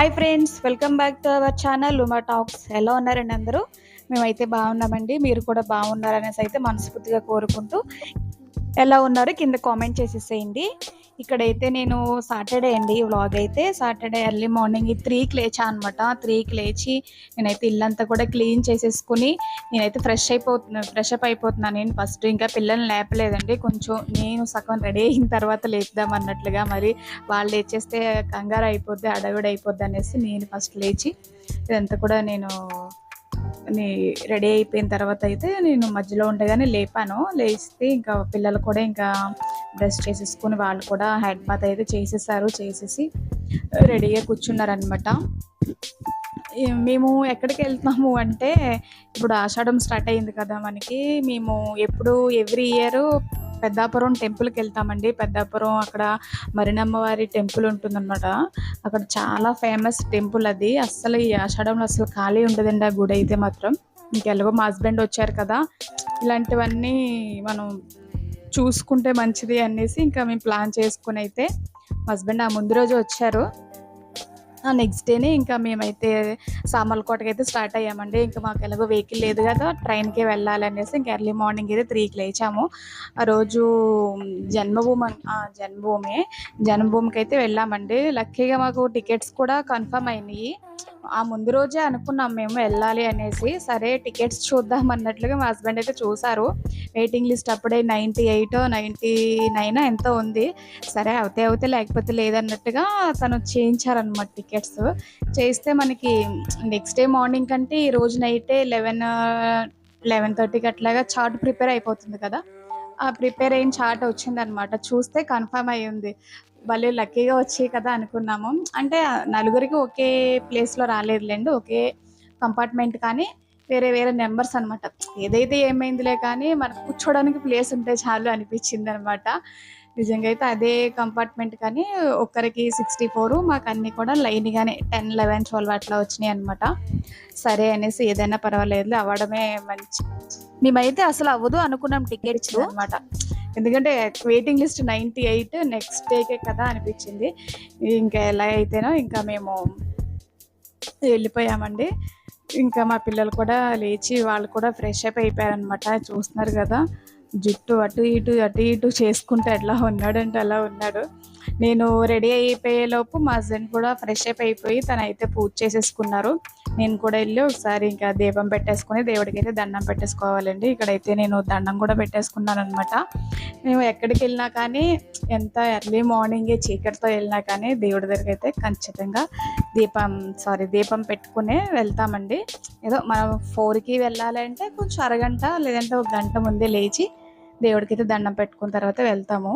Hi friends welcome back to our channel Uma talks ఎలా ఉన్నారండి అందరూ? మేమైతే బాగున్నామండి. మీరు కూడా బాగున్నారనేసి అయితే మనస్ఫూర్తిగా కోరుకుంటూ ఎలా ఉన్నారో కింద కామెంట్ చేసేసేయండి. ఇక్కడైతే నేను సాటర్డే అండి వ్లాగ్ అయితే. సాటర్డే ఎర్లీ మార్నింగ్ త్రీకి లేచా అనమాట త్రీకి లేచి నేనైతే ఇల్లంతా కూడా క్లీన్ చేసేసుకుని నేనైతే ఫ్రెష్ అయిపోతున్నా ఫ్రెష్ అప్ అయిపోతున్నాను. నేను ఫస్ట్ ఇంకా పిల్లల్ని లేపలేదండి. కొంచెం నేను సగం రెడీ అయిన తర్వాత లేపుదాం అన్నట్లుగా మరి వాళ్ళు లేచేస్తే కంగారు అయిపోద్ది అడవిడి అయిపోద్ది అనేసి నేను ఫస్ట్ లేచి ఇదంతా కూడా నేను రెడీ అయిపోయిన తర్వాత అయితే నేను మధ్యలో ఉండగానే లేపాను. లేస్తే ఇంకా పిల్లలు కూడా ఇంకా బ్రష్ చేసేసుకుని వాళ్ళు కూడా హెడ్ బాత్ అయితే చేసేసారు. చేసేసి రెడీగా కూర్చున్నారనమాట మేము ఎక్కడికి వెళ్తున్నాము అంటే ఇప్పుడు ఆషాఢం స్టార్ట్ అయింది కదా మనకి. మేము ఎప్పుడు ఎవ్రీ ఇయర్ పెద్దాపురం టెంపుల్కి వెళ్తామండి. పెద్దాపురం అక్కడ మరినమ్మవారి టెంపుల్ ఉంటుందన్నమాట. అక్కడ చాలా ఫేమస్ టెంపుల్ అది. అస్సలు ఈ ఆషాఢంలో అసలు ఖాళీ ఉండదండి ఆ గుడి అయితే మాత్రం. ఇంకెలాగో మా హస్బెండ్ వచ్చారు కదా. ఇలాంటివన్నీ మనం చూసుకుంటే మంచిది అనేసి ఇంకా మేము ప్లాన్ చేసుకుని అయితే హస్బెండ్ ఆ ముందు రోజు వచ్చారు. నెక్స్ట్ డేనే ఇంకా మేమైతే సామర్లకోటకి అయితే స్టార్ట్ అయ్యామండి. ఇంకా మాకు ఎలాగో వెహికల్ లేదు కదా ట్రైన్కే వెళ్ళాలనేసి ఇంకా ఎర్లీ మార్నింగ్ అయితే త్రీకి లేచాము. ఆ రోజు జన్మభూమి జన్మభూమి జన్మభూమికి అయితే వెళ్ళామండి లక్కీగా మాకు టికెట్స్ కూడా కన్ఫర్మ్ అయినాయి. ఆ ముందు రోజే అనుకున్నాం మేము వెళ్ళాలి అనేసి సరే టికెట్స్ చూద్దాం అన్నట్లుగా మా హస్బెండ్ అయితే చూసారు. వెయిటింగ్ లిస్ట్ అప్పుడే నైంటీ ఎయిట్ నైంటీ నైన్ ఎంతో ఉంది. సరే అవుతే అవుతే లేకపోతే లేదన్నట్టుగా తను చేయించారనమాట టికెట్స్. చేస్తే మనకి నెక్స్ట్ డే మార్నింగ్ కంటే ఈ రోజు నైటే లెవెన్ లెవెన్ థర్టీకి అట్లాగా చార్ట్ ప్రిపేర్ అయిపోతుంది కదా. ఆ ప్రిపేర్ అయిన చార్ట్ వచ్చిందనమాట చూస్తే కన్ఫర్మ్ అయ్యింది. భలే లక్కీగా వచ్చాయి కదా అనుకున్నాము. అంటే నలుగురికి ఒకే ప్లేస్లో రాలేదులేండి ఒకే కంపార్ట్మెంట్ కానీ వేరే వేరే నెంబర్స్ అనమాట ఏదైతే ఏమైందిలే కానీ మనకు కూర్చోడానికి ప్లేస్ ఉంటే చాలు అనిపించింది అనమాట నిజంగా అయితే అదే కంపార్ట్మెంట్ కానీ ఒక్కరికి సిక్స్టీ ఫోర్ మాకు అన్ని కూడా లైన్గానే టెన్ లెవెన్ ట్వెల్వ్ అట్లా వచ్చినాయి అనమాట సరే అనేసి ఏదైనా పర్వాలేదు అవ్వడమే మంచి. మేమైతే అసలు అవ్వదు అనుకున్నాం టికెట్స్ అనమాట ఎందుకంటే waiting list ninety eight next decay కదా అనిపించింది. ఇంకా ఎలా అయితేనో ఇంకా మేము వెళ్ళిపోయామండి. ఇంకా మా పిల్లలు కూడా లేచి వాళ్ళు కూడా ఫ్రెష్ అప్ అయిపోయారనమాట చూస్తున్నారు కదా జుట్టు అటు ఇటు అటు ఇటు చేసుకుంటూ ఎట్లా ఉన్నాడంటే అలా ఉన్నాడు. నేను రెడీ అయిపోయేలోపు మా హస్బెండ్ కూడా ఫ్రెష్ అప్ అయిపోయి తను అయితే పూజ చేసేసుకున్నారు. నేను కూడా వెళ్ళి ఒకసారి ఇంకా దీపం పెట్టేసుకుని దేవుడికి అయితే దండం పెట్టేసుకోవాలండి. ఇక్కడైతే నేను దండం కూడా పెట్టేసుకున్నాను అనమాట మేము ఎక్కడికి వెళ్ళినా కానీ ఎంత ఎర్లీ మార్నింగే చీకటితో వెళ్ళినా కానీ దేవుడి దగ్గరికి అయితే ఖచ్చితంగా దీపం సారీ దీపం పెట్టుకునే వెళ్తామండి. ఏదో మనం ఫోర్కి వెళ్ళాలంటే కొంచెం అరగంట లేదంటే ఒక గంట ముందే లేచి దేవుడికి అయితే దండం పెట్టుకున్న తర్వాత వెళ్తాము.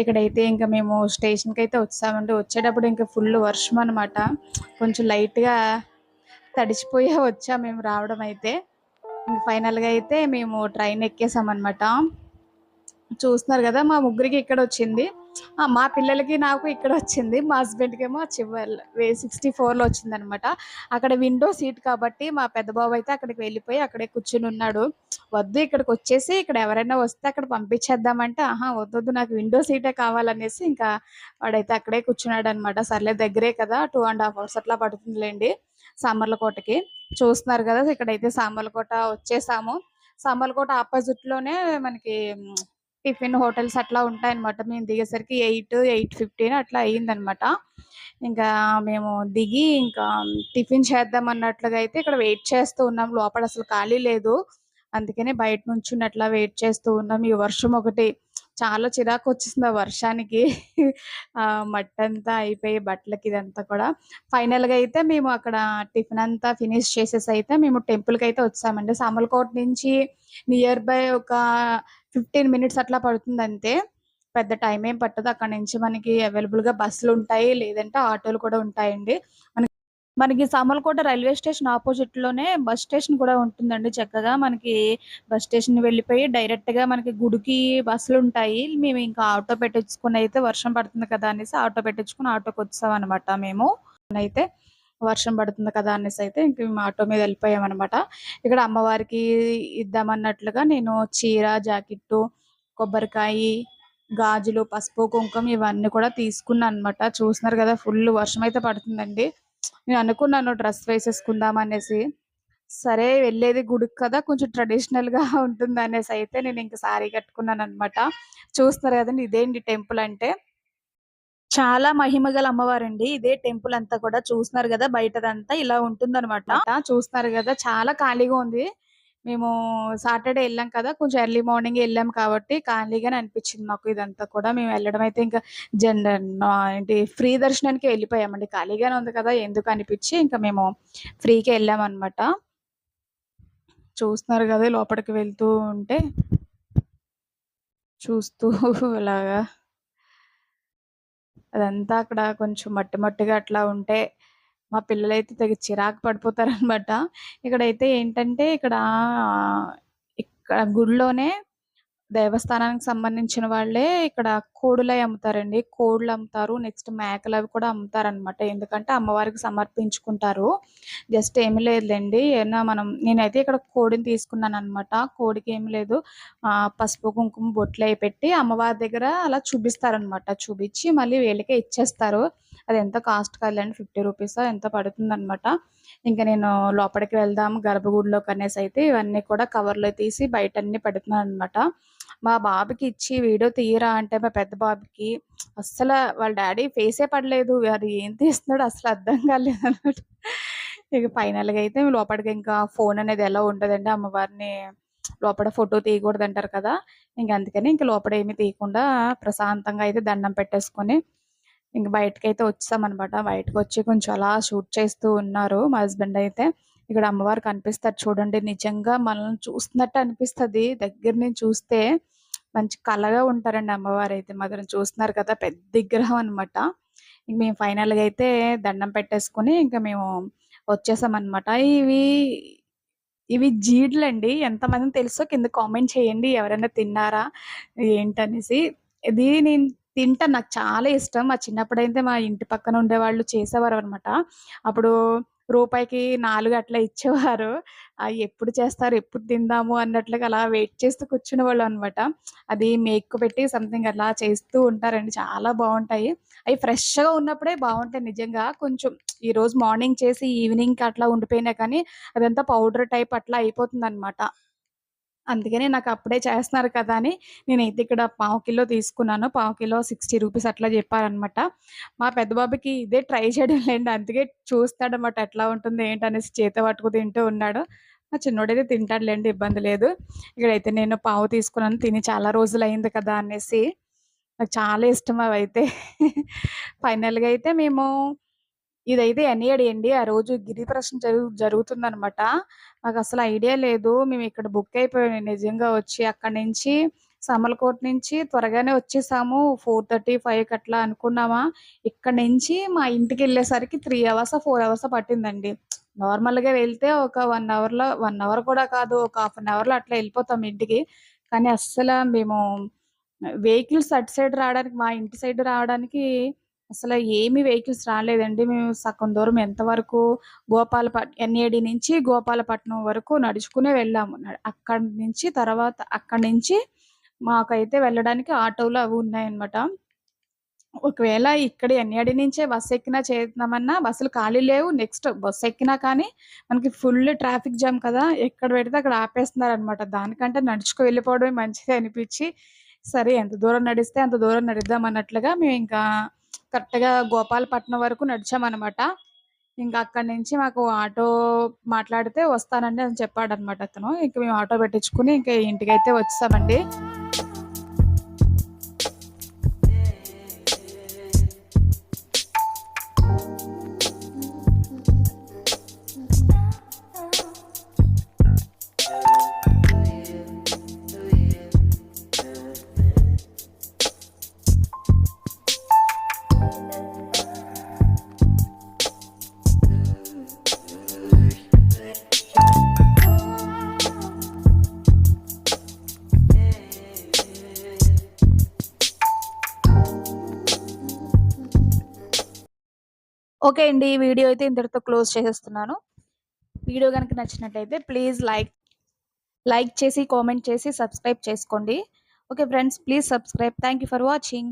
ఇక్కడైతే ఇంకా మేము స్టేషన్కి అయితే వచ్చామండి. వచ్చేటప్పుడు ఇంకా ఫుల్ వర్షం అనమాట కొంచెం లైట్గా తడిచిపోయే వచ్చాం మేము రావడం అయితే. ఇంక ఫైనల్గా అయితే మేము ట్రైన్ ఎక్కేసామన్నమాట. చూస్తున్నారు కదా మా ముగ్గురికి ఇక్కడ వచ్చింది. మా పిల్లలకి నాకు ఇక్కడ వచ్చింది. మా హస్బెండ్కి ఏమో చివరి సిక్స్టీ ఫోర్లో వచ్చింది అనమాట అక్కడ విండో సీట్ కాబట్టి మా పెద్ద బాబు అయితే అక్కడికి వెళ్ళిపోయి అక్కడే కూర్చుని ఉన్నాడు. వద్దు ఇక్కడికి వచ్చేసి ఇక్కడ ఎవరైనా వస్తే అక్కడ పంపించేద్దామంటే ఆహా వద్దొద్దు నాకు విండో సీటే కావాలనేసి ఇంకా వాడైతే అక్కడే కూర్చున్నాడు అనమాట సర్లే దగ్గరే కదా టూ అండ్ హాఫ్ అవర్స్ అట్లా పడుతుందిలేండి సామర్లకోటకి చూస్తున్నారు కదా ఇక్కడైతే సామర్లకోట వచ్చేసాము. సామర్లకోట ఆపోజిట్లోనే మనకి టిఫిన్ హోటల్స్ అట్లా ఉంటాయన్నమాట. మేము దిగేసరికి ఎయిట్ ఎయిట్ ఫిఫ్టీన్ అట్లా అయ్యిందనమాట ఇంకా మేము దిగి ఇంకా టిఫిన్ చేద్దాం అన్నట్లుగా అయితే ఇక్కడ వెయిట్ చేస్తూ ఉన్నాం. లోపల అసలు ఖాళీ లేదు. అందుకనే బయట నుంచి అట్లా వెయిట్ చేస్తూ ఉన్నాం. ఈ వర్షం ఒకటి చాలా చిరాకు వచ్చేసింది ఆ వర్షానికి. ఆ మట్టి అంతా అయిపోయి బట్టలకి ఇదంతా కూడా. ఫైనల్గా అయితే మేము అక్కడ టిఫిన్ అంతా ఫినిష్ చేసేసి అయితే మేము టెంపుల్కి అయితే వచ్చామండి. సామర్లకోట నుంచి నియర్ బై ఒక ఫిఫ్టీన్ మినిట్స్ అట్లా పడుతుంది అంతే పెద్ద టైం ఏం పట్టదు. అక్కడ నుంచి మనకి అవైలబుల్గా బస్సులు ఉంటాయి లేదంటే ఆటోలు కూడా ఉంటాయండి. మనకి మనకి సామర్లకోట రైల్వే స్టేషన్ ఆపోజిట్లోనే బస్ స్టేషన్ కూడా ఉంటుందండి చక్కగా. మనకి బస్ స్టేషన్ వెళ్ళిపోయి డైరెక్ట్గా మనకి గుడికి బస్సులు ఉంటాయి. మేము ఇంకా ఆటో పెట్టించుకుని అయితే వర్షం పడుతుంది కదా అనేసి ఆటో పెట్టించుకుని ఆటోకి వచ్చాం అనమాట మేము. అయితే వర్షం పడుతుంది కదా అనేసి అయితే ఇంక మేము ఆటో మీద వెళ్ళిపోయామన్నమాట ఇక్కడ అమ్మవారికి ఇద్దామన్నట్లుగా నేను చీర జాకెట్టు కొబ్బరికాయ గాజులు పసుపు కుంకుమ ఇవన్నీ కూడా తీసుకున్నాను అనమాట చూస్తున్నారు కదా ఫుల్ వర్షం అయితే పడుతుందండి నేను అనుకున్నాను డ్రెస్ వేసేసుకుందాం అనేసి. సరే వెళ్ళేది గుడికి కదా! కొంచెం ట్రెడిషనల్‌గా ఉంటుందనేసి అయితే నేను ఇంక సారీ కట్టుకున్నాననమాట. చూస్తున్నారు కదండి ఇదేంటి టెంపుల్ అంటే చాలా మహిమ గల అమ్మవారండి. ఇదే టెంపుల్ అంతా కూడా చూస్తున్నారు కదా బయటదంతా ఇలా ఉంటుందన్నమాట చూస్తున్నారు కదా చాలా ఖాళీగా ఉంది. మేము సాటర్‌డే ఎళ్ళాం కదా! కొంచెం ఎర్లీ మార్నింగ్ వెళ్ళాం కాబట్టి ఖాళీగానే అనిపించింది మాకు ఇదంతా కూడా. మేము వెళ్ళడం అయితే ఇంకా జనరల్ ఏంటి ఫ్రీ దర్శనానికి వెళ్ళిపోయామండి ఖాళీగానే ఉంది కదా! ఎందుకు అనిపించి ఇంకా మేము ఫ్రీకి వెళ్ళాం అనమాట చూస్తున్నారు కదా లోపలికి వెళ్తూ ఉంటే చూస్తూ అలాగా అదంతా అక్కడ కొంచెం మట్టి మట్టిగా అట్లా ఉంటే, మా పిల్లలైతే తెగ చిరాకు పడిపోతారనమాట. ఇక్కడైతే ఏంటంటే ఇక్కడ ఇక్కడ గుడిలోనే దేవస్థానానికి సంబంధించిన వాళ్ళే ఇక్కడ కోడులై అమ్ముతారండి. కోడ్లు అమ్ముతారు. నెక్స్ట్ మేకలు అవి కూడా అమ్ముతారనమాట. ఎందుకంటే అమ్మవారికి సమర్పించుకుంటారు. జస్ట్ ఏమి లేదులేండి ఏమన్నా మనం నేనైతే ఇక్కడ కోడిని తీసుకున్నాననమాట. కోడికి ఏమి లేదు పసుపు, కుంకుమ బొట్లయి పెట్టి అమ్మవారి దగ్గర అలా చూపిస్తారనమాట. చూపించి మళ్ళీ వీళ్ళకే ఇచ్చేస్తారు. అది ఎంత కాస్ట్ కాదులెండి. 50 రూపీసో ఎంతో పడుతుందనమాట. ఇంకా నేను లోపలికి వెళ్దాం అయితే ఇవన్నీ కూడా కవర్‌లో తీసి బయట అన్ని పెడుతున్నాను అనమాట మా బాబుకి ఇచ్చి వీడియో తీయరా అంటే మా పెద్ద బాబుకి అస్సలు వాళ్ళ డాడీ ఫేసే పడలేదు. అది ఏం తీస్తున్నాడో అసలు అర్థం కాలేదు కాలేదనమాట. ఇక ఫైనల్‌గా అయితే లోపలికి ఇంకా ఫోన్ అనేది ఎలా ఉండదండి. అమ్మవారిని లోపల ఫోటో తీయకూడదు అంటారు కదా! ఇంక అందుకని ఇంక లోపల ఏమి తీయకుండా ప్రశాంతంగా అయితే దండం పెట్టేసుకొని ఇంక బయటకైతే బయటకి వచ్చి కొంచెం అలా షూట్ చేస్తూ ఉన్నారు మా హస్బెండ్ అయితే. ఇక్కడ అమ్మవారు కనిపిస్తారు చూడండి. నిజంగా మనల్ని చూస్తున్నట్టు అనిపిస్తుంది దగ్గర నుంచి చూస్తే మంచి కళగా ఉంటారండి అమ్మవారు అయితే మాత్రం. చూస్తున్నారు కదా! పెద్ద విగ్రహం అనమాట. ఇంక మేము ఫైనల్‌గా అయితే దండం పెట్టేసుకొని ఇంకా మేము వచ్చేసామన్నమాట ఇవి ఇవి జీడ్లండి ఎంతమందికి తెలుసో కింద కామెంట్ చేయండి. ఎవరైనా తిన్నారా? ఏంటనేసి. ఇది నేను తింటా. నాకు చాలా ఇష్టం. మా చిన్నప్పుడైతే మా ఇంటి పక్కన ఉండేవాళ్ళు చేసేవారనమాట. అప్పుడు రూపాయికి నాలుగు అట్లా ఇచ్చేవారు. ఎప్పుడు చేస్తారు? ఎప్పుడు తిందాము అన్నట్లుగా అలా వెయిట్ చేస్తూ కూర్చునే వాళ్ళు అనమాట. అది మేకు పెట్టి సంథింగ్ అలా చేస్తూ ఉంటారండి. చాలా బాగుంటాయి అవి ఫ్రెష్‌గా ఉన్నప్పుడే బాగుంటాయి నిజంగా. కొంచెం ఈరోజు మార్నింగ్ చేసి ఈవినింగ్‌కి అట్లా ఉండిపోయినా కానీ అదంతా పౌడర్ టైప్ అట్లా అయిపోతుంది అనమాట అందుకని నాకు అప్పుడే చేస్తున్నారు కదా! అని నేనైతే ఇక్కడ పావు కిలో తీసుకున్నాను. పావు కిలో 60 రూపీస్ అట్లా చెప్పారనమాట. మా పెద్ద బాబుకి ఇదే ట్రై చేయడం లేండి. అందుకే చూస్తాడనమాట ఎట్లా ఉంటుంది ఏంటనేసి చేత పట్టుకు తింటూ ఉన్నాడు. మా చిన్నోడైతే తింటాడులెండి ఇబ్బంది లేదు. ఇక్కడైతే నేను పావు తీసుకున్నాను. తిని చాలా రోజులు అయింది కదా! అనేసి. నాకు చాలా ఇష్టం అవైతే. ఫైనల్‌గా అయితే మేము ఇదైతే ఎన్ఏడి అండి. ఆ రోజు గిరి ప్రదక్షిణ జరుగు జరుగుతుందనమాట. నాకసలు ఐడియా లేదు. మేము ఇక్కడ బుక్ అయిపోయాం నిజంగా వచ్చి. అక్కడి నుంచి సమలకోట నుంచి త్వరగానే వచ్చేసాము. 4:30, 5కి అట్లా అనుకున్నామా, ఇక్కడ నుంచి మా ఇంటికి వెళ్ళేసరికి త్రీ అవర్స్ ఫోర్ అవర్స్ పట్టిందండి. నార్మల్‌గా వెళ్తే ఒక వన్ అవర్‌లో వన్ అవర్ కూడా కాదు. ఒక హాఫ్ అన్ అవర్‌లో అట్లా వెళ్ళిపోతాం ఇంటికి. కానీ అస్సలు మేము వెహికల్స్ అటు సైడ్ రావడానికి మా ఇంటి సైడ్ రావడానికి అసలు ఏమి వెహికల్స్ రాలేదండి. మేము సగం దూరం ఎంతవరకు గోపాలపట్ ఎన్ఏడి నుంచి గోపాలపట్నం వరకు నడుచుకునే వెళ్ళాము. అక్కడి నుంచి తర్వాత అక్కడి నుంచి మాకైతే వెళ్ళడానికి ఆటోలు అవి ఉన్నాయన్నమాట. ఒకవేళ ఇక్కడ ఎన్ఏడి నుంచే బస్సు ఎక్కినా చేద్దామన్నా బస్సులు ఖాళీ లేవు. నెక్స్ట్ బస్సు ఎక్కినా కానీ మనకి ఫుల్ ట్రాఫిక్ జామ్ కదా! ఎక్కడ పెడితే అక్కడ ఆపేస్తున్నారనమాట. దానికంటే నడుచుకు వెళ్ళిపోవడమే మంచిది అనిపించి సరే ఎంత దూరం నడిస్తే అంత దూరం నడుద్దాం అన్నట్లుగా మేము ఇంకా కరెక్ట్‌గా గోపాలపట్నం వరకు నడిచామన్నమాట ఇంకా అక్కడి నుంచి మాకు ఆటో మాట్లాడితే వస్తానండి అని చెప్పాడనమాట అతను. ఇంక మేము ఆటో పెట్టించుకొని ఇంటికి ఇంటికైతే వచ్చేసామండి. ఓకే అండి. ఈ వీడియో అయితే ఇంతటితో క్లోజ్ చేసేస్తున్నాను. వీడియో కనుక నచ్చినట్టయితే ప్లీజ్ లైక్ లైక్ చేసి, కామెంట్ చేసి, సబ్స్క్రైబ్ చేసుకోండి. Okay friends please subscribe. Thank you for watching.